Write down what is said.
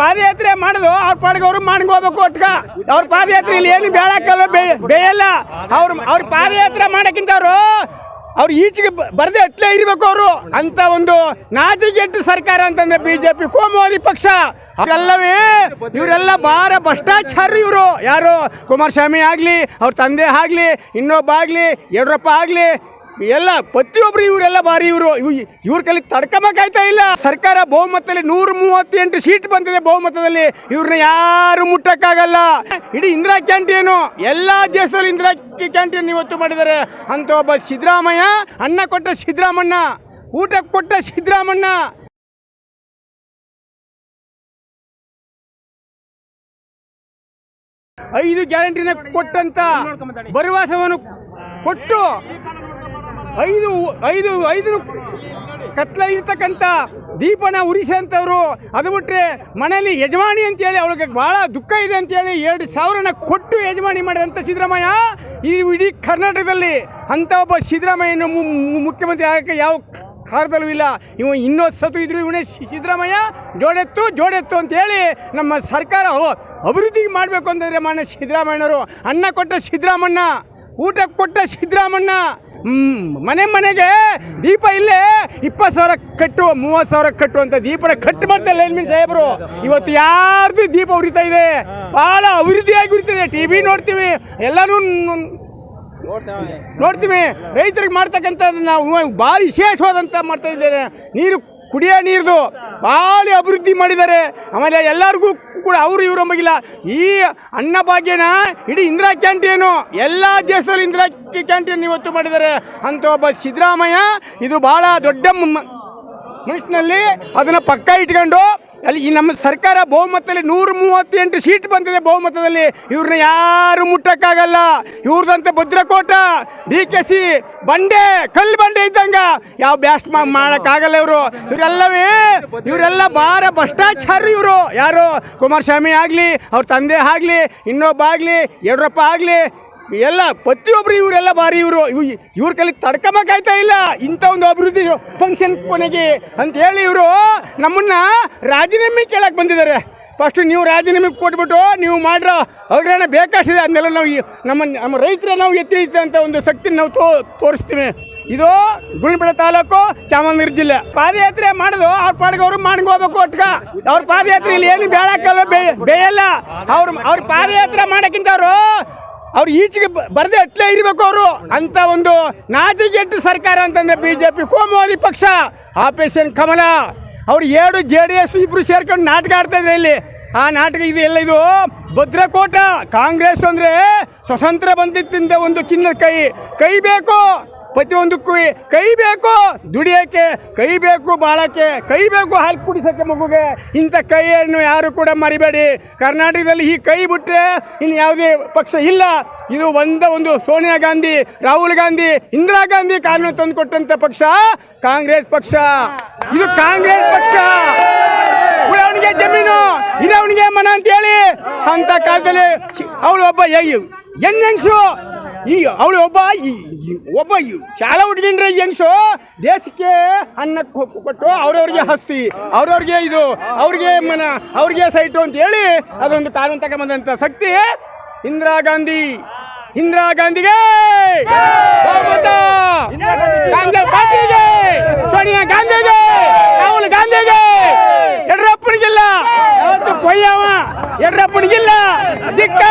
ಪಾದಯಾತ್ರೆ ಮಾಡುದು, ಅವ್ರ ಪಾಡಿಗೆ ಅವ್ರು ಮಾಡ್ಕೋಬೇಕು ಒಟ್ಕ. ಅವ್ರ ಪಾದಯಾತ್ರೆ ಇಲ್ಲಿ ಏನು ಬೇಳಕ್ಕಲ್ಲ ಬೇಯಲ್ಲ. ಅವ್ರ ಅವ್ರ ಪಾದಯಾತ್ರೆ ಮಾಡಕ್ಕಿಂತ ಅವರು, ಅವ್ರು ಈಚೆಗೆ ಬರ್ದೆ ಅಟ್ಲೇ ಇರ್ಬೇಕು ಅವರು. ಅಂತ ಒಂದು ನಾಚಿಗೆಟ್ಟು ಸರ್ಕಾರ ಅಂತಂದ್ರೆ ಬಿಜೆಪಿ, ಕೋಮುವಾದಿ ಪಕ್ಷ. ಅವರೆಲ್ಲವೇ ಇವರೆಲ್ಲ ಬಾರ ಭ್ರಷ್ಟಾಚಾರ ಇವರು. ಯಾರು ಕುಮಾರಸ್ವಾಮಿ ಆಗಲಿ, ಅವ್ರ ತಂದೆ ಆಗಲಿ, ಇನ್ನೊಬ್ಬ ಆಗಲಿ, ಯಡಿಯೂರಪ್ಪ ಆಗ್ಲಿ ಎಲ್ಲ ಪ್ರತಿಯೊಬ್ಬರು ಇವರೆಲ್ಲ ಬಾರಿ ಇವರು. ಇವ್ರ ಕೈಲಿ ತಡ್ಕೊಬೇಕಾಯ್ತಾ ಇಲ್ಲ? ಸರ್ಕಾರ ಬಹುಮತದಲ್ಲಿ ನೂರ ಮೂವತ್ತೆಂಟು ಸೀಟ್ ಬಂದಿದೆ ಬಹುಮತದಲ್ಲಿ. ಇವ್ರನ್ನ ಯಾರು ಮುಟ್ಟಕ್ಕಾಗಲ್ಲ. ಇಡೀ ಇಂದಿರಾ ಕ್ಯಾಂಟೀನು, ಎಲ್ಲ ದೇಶದಲ್ಲಿ ಇಂದಿರಾ ಕ್ಯಾಂಟೀನ್ ಇವತ್ತು ಮಾಡಿದ್ದಾರೆ. ಅಂತ ಒಬ್ಬ ಸಿದ್ದರಾಮಯ್ಯ, ಅನ್ನ ಕೊಟ್ಟ ಸಿದ್ದರಾಮಣ್ಣ, ಊಟ ಕೊಟ್ಟ ಸಿದ್ದರಾಮಣ್ಣ. ಐದು ಗ್ಯಾರಂಟಿನ ಕೊಟ್ಟಂತ ಭರವಸೆಯನ್ನು ಕೊಟ್ಟು ಐದು ಐದು ಐದು ಕತ್ಲ ಇರ್ತಕ್ಕಂಥ ದೀಪನ ಉರಿಸಂಥವ್ರು, ಅದು ಬಿಟ್ಟರೆ ಮನೇಲಿ ಯಜಮಾನಿ ಅಂತೇಳಿ ಅವಳಿಗೆ ಭಾಳ ದುಃಖ ಇದೆ ಅಂತೇಳಿ ಎರಡು ಸಾವಿರನ ಕೊಟ್ಟು ಯಜಮಾನಿ ಮಾಡಿದಂಥ ಸಿದ್ದರಾಮಯ್ಯ, ಈ ಇಡೀ ಕರ್ನಾಟಕದಲ್ಲಿ ಅಂಥ ಒಬ್ಬ ಸಿದ್ದರಾಮಯ್ಯನ ಮುಖ್ಯಮಂತ್ರಿ ಆಗಕ್ಕೆ ಯಾವ ಕಾರದಲ್ಲೂ ಇಲ್ಲ. ಇವ ಇನ್ನೊಂದು ಸತು ಇದ್ರು ಇವನೇ ಸಿದ್ದರಾಮಯ್ಯ, ಜೋಡೆತ್ತು ಜೋಡೆತ್ತು ಅಂತೇಳಿ ನಮ್ಮ ಸರ್ಕಾರ ಅಭಿವೃದ್ಧಿ ಮಾಡಬೇಕು ಅಂತಂದರೆ ಮಾನ್ಯ ಸಿದ್ದರಾಮಯ್ಯನವರು. ಅನ್ನ ಕೊಟ್ಟ ಸಿದ್ದರಾಮಣ್ಣ, ಊಟ ಕೊಟ್ಟ ಸಿದ್ದರಾಮಣ್ಣ. ಮನೆ ಮನೆಗೆ ದೀಪ ಇಲ್ಲೇ ಇಪ್ಪತ್ತು ಸಾವಿರ ಕಟ್ಟು ಮೂವತ್ತು ಸಾವಿರ ಕಟ್ಟು ಅಂತ ದೀಪನ ಕಟ್ಟು ಮಾಡ್ತಾರೆ ಲೈನ್ಮನ್ ಸಾಹೇಬರು. ಇವತ್ತು ಯಾರ್ದು ದೀಪ ಉರಿತಾ ಇದೆ? ಭಾಳ ಅಭಿವೃದ್ಧಿಯಾಗಿ ಉರಿತಿದೆ ಟಿ ವಿ ನೋಡ್ತೀವಿ. ಎಲ್ಲನೂ ನೋಡ್ತೀವಿ. ರೈತರಿಗೆ ಮಾಡ್ತಕ್ಕಂಥದ್ದು ನಾವು ಭಾಳ ವಿಶೇಷವಾದಂಥ ಮಾಡ್ತಾ ಇದ್ದೇನೆ. ನೀರು ಕುಡಿಯೋ ನೀರ್ದು ಭಾಳ ಅಭಿವೃದ್ಧಿ ಮಾಡಿದ್ದಾರೆ. ಆಮೇಲೆ ಎಲ್ಲರಿಗೂ ಕೂಡ ಅವರು ಇವರು ಅಂಬಗಿಲ್ಲ. ಈ ಅನ್ನಭಾಗ್ಯನ ಇಡೀ ಇಂದಿರಾ ಕ್ಯಾಂಟೀನು, ಎಲ್ಲ ದೇಶದಲ್ಲಿ ಇಂದಿರಾ ಕ್ಯಾಂಟೀನ್ ಇವತ್ತು ಮಾಡಿದ್ದಾರೆ. ಅಂತ ಒಬ್ಬ ಸಿದ್ದರಾಮಯ್ಯ, ಇದು ಭಾಳ ದೊಡ್ಡ ಮನುಷ್ಯನಲ್ಲಿ ಅದನ್ನು ಪಕ್ಕ ಇಟ್ಕೊಂಡು ಅಲ್ಲಿ ಈ ನಮ್ಮ ಸರ್ಕಾರ ಬಹುಮತದಲ್ಲಿ ನೂರ ಮೂವತ್ತೆಂಟು ಸೀಟ್ ಬಂದಿದೆ ಬಹುಮತದಲ್ಲಿ. ಇವ್ರನ್ನ ಯಾರು ಮುಟ್ಟಕ್ಕಾಗಲ್ಲ. ಇವ್ರದಂತೆ ಭದ್ರಕೋಟ, ಡಿ ಕೆ ಸಿ, ಬಂಡೆ, ಕಲ್ಲು ಬಂಡೆ ಇದ್ದಂಗ. ಯಾವ ಬ್ಯಾಸ್ಟ್ ಮಾಡೋಕ್ಕಾಗಲ್ಲ ಇವರು. ಇವರೆಲ್ಲವೇ, ಇವರೆಲ್ಲ ಭಾರ ಭ್ರಷ್ಟಾಚಾರ ಇವರು. ಯಾರು? ಕುಮಾರಸ್ವಾಮಿ ಆಗಲಿ, ಅವ್ರ ತಂದೆ ಆಗಲಿ, ಇನ್ನೊಬ್ಬ ಆಗಲಿ, ಯಡಿಯೂರಪ್ಪ ಆಗಲಿ ಎಲ್ಲ ಪ್ರತಿಯೊಬ್ರು ಇವರೆಲ್ಲ ಬಾರಿ ಇವರು. ಇವ್ರ ಕೈಲಿ ತಡ್ಕೊಬೇಕಾಯ್ತಾ ಇಲ್ಲ? ಇಂಥ ಒಂದು ಅಭಿವೃದ್ಧಿ ಫಂಕ್ಷನ್ ಕೊನೆಗೆ ಅಂತ ಹೇಳಿ ಇವರು ನಮ್ಮನ್ನ ರಾಜೀನಾಮೆ ಕೇಳಕ್ಕೆ ಬಂದಿದ್ದಾರೆ. ಫಸ್ಟ್ ನೀವು ರಾಜೀನಾಮೆ ಕೊಟ್ಬಿಟ್ಟು ನೀವು ಮಾಡಿರೋ ಹಗರಣ ಬೇಕಾಷ್ಟಿದೆ ಅದನ್ನೆಲ್ಲ ನಾವು ನಮ್ಮ ನಮ್ಮ ರೈತರ ನಾವು ಎತ್ತಿ ಅಂತ ಒಂದು ಶಕ್ತಿ ನಾವು ತೋ ತೋರಿಸ್ತೀವಿ. ಇದು ಗುಣಪೇಟೆ ತಾಲೂಕು ಚಾಮರಾಜನಗರ ಜಿಲ್ಲೆ. ಪಾದಯಾತ್ರೆ ಮಾಡೋದು ಅವ್ರ ಪಾಡಿಗೆ ಅವರು ಮಾಡ್ಕೋಬೇಕು ಒಟ್ಗ ಅವ್ರ ಪಾದಯಾತ್ರೆಯಲ್ಲಿ ಏನು ಬೇಳಕ್ಕಲ್ಲ ಬೇಯಲ್ಲ. ಅವ್ರು ಅವ್ರ ಪಾದಯಾತ್ರೆ ಮಾಡೋಕ್ಕಿಂತ ಅವರು ಅವ್ರು ಈಚೆಗೆ ಬ- ಬರ್ದೆ ಅಟ್ಲೇ ಇರಬೇಕು ಅವರು. ಅಂತ ಒಂದು ನಾಚಿಗೆಟ್ಟು ಸರ್ಕಾರ ಅಂತಂದ್ರೆ ಬಿಜೆಪಿ ಕೋಮುವಾದಿ ಪಕ್ಷ ಆಪರೇಷನ್ ಕಮಲ. ಅವ್ರು ಏಳು ಜೆ ಡಿ ಎಸ್ ಇಬ್ಬರು ಸೇರ್ಕೊಂಡು ನಾಟಕ ಆಡ್ತಾ ಇಲ್ಲಿ. ಆ ನಾಟಕ ಇದು ಎಲ್ಲ ಇದು ಭದ್ರಕೋಟ. ಕಾಂಗ್ರೆಸ್ ಅಂದ್ರೆ ಸ್ವತಂತ್ರ ಬಂದಿದ್ದಿಂದ ಒಂದು ಚಿನ್ನದ ಕೈ. ಕೈ ಬೇಕು. ಪ್ರತಿಯೊಂದಕ್ಕೂ ಕೈ ಬೇಕು, ದುಡಿಯೋಕ್ಕೆ, ಕೈ ಬೇಕು, ಬಾಳಕ್ಕೆ, ಕೈ ಬೇಕು, ಹಾಲು ಕುಡಿಸೋಕ್ಕೆ ಮಗುಗೆ. ಇಂಥ ಕೈಯನ್ನು ಯಾರು ಕೂಡ ಮರಿಬೇಡಿ. ಕರ್ನಾಟಕದಲ್ಲಿ ಈ ಕೈ ಬಿಟ್ಟರೆ ಇನ್ನು ಯಾವುದೇ ಪಕ್ಷ ಇಲ್ಲ. ಇದು ಒಂದ ಒಂದು ಸೋನಿಯಾ ಗಾಂಧಿ, ರಾಹುಲ್ ಗಾಂಧಿ, ಇಂದಿರಾ ಗಾಂಧಿ ಕಾನೂನು ತಂದು ಕೊಟ್ಟಂತ ಪಕ್ಷ, ಕಾಂಗ್ರೆಸ್ ಪಕ್ಷ. ಇದು ಕಾಂಗ್ರೆಸ್ ಪಕ್ಷ. ಅವನಿಗೆ ಜಮೀನು, ಇದು ಅವನಿಗೆ ಮನ ಅಂತೇಳಿ ಅಂತ ಕಾಲದಲ್ಲಿ ಅವಳು ಒಬ್ಬ ಹೆಂಗಸು ಈ ಅವಳು ಒಬ್ಬ ಒಬ್ಬ ಶಾಲೆ ಹುಡುಗಿನ್ರೆ ಹೆಂಗಸು? ದೇಶಕ್ಕೆ ಅನ್ನ ಕೊ- ಕೊಟ್ಟು ಅವ್ರವ್ರಿಗೆ ಹಸ್ತಿ, ಅವ್ರವ್ರಿಗೆ ಇದು, ಅವ್ರಿಗೆ ಮನ, ಅವ್ರಿಗೆ ಸೈಟು ಅಂತ ಹೇಳಿ ಅದೊಂದು ಕಾನೂನು ತಗೊಂಬಂದಂತ ಶಕ್ತಿ ಇಂದಿರಾ ಗಾಂಧಿ. ಇಂದಿರಾ ಗಾಂಧಿಗೆ ಸೋನಿಯಾ ಗಾಂಧಿಗೆ, ರಾಹುಲ್ ಗಾಂಧಿಗೆ. ಯಾವತ್ತು ಕೊಯ್ಯವ? ಯಡಿಯೂರಪ್ಪನಿಗಿಲ್ಲ ದಿಕ್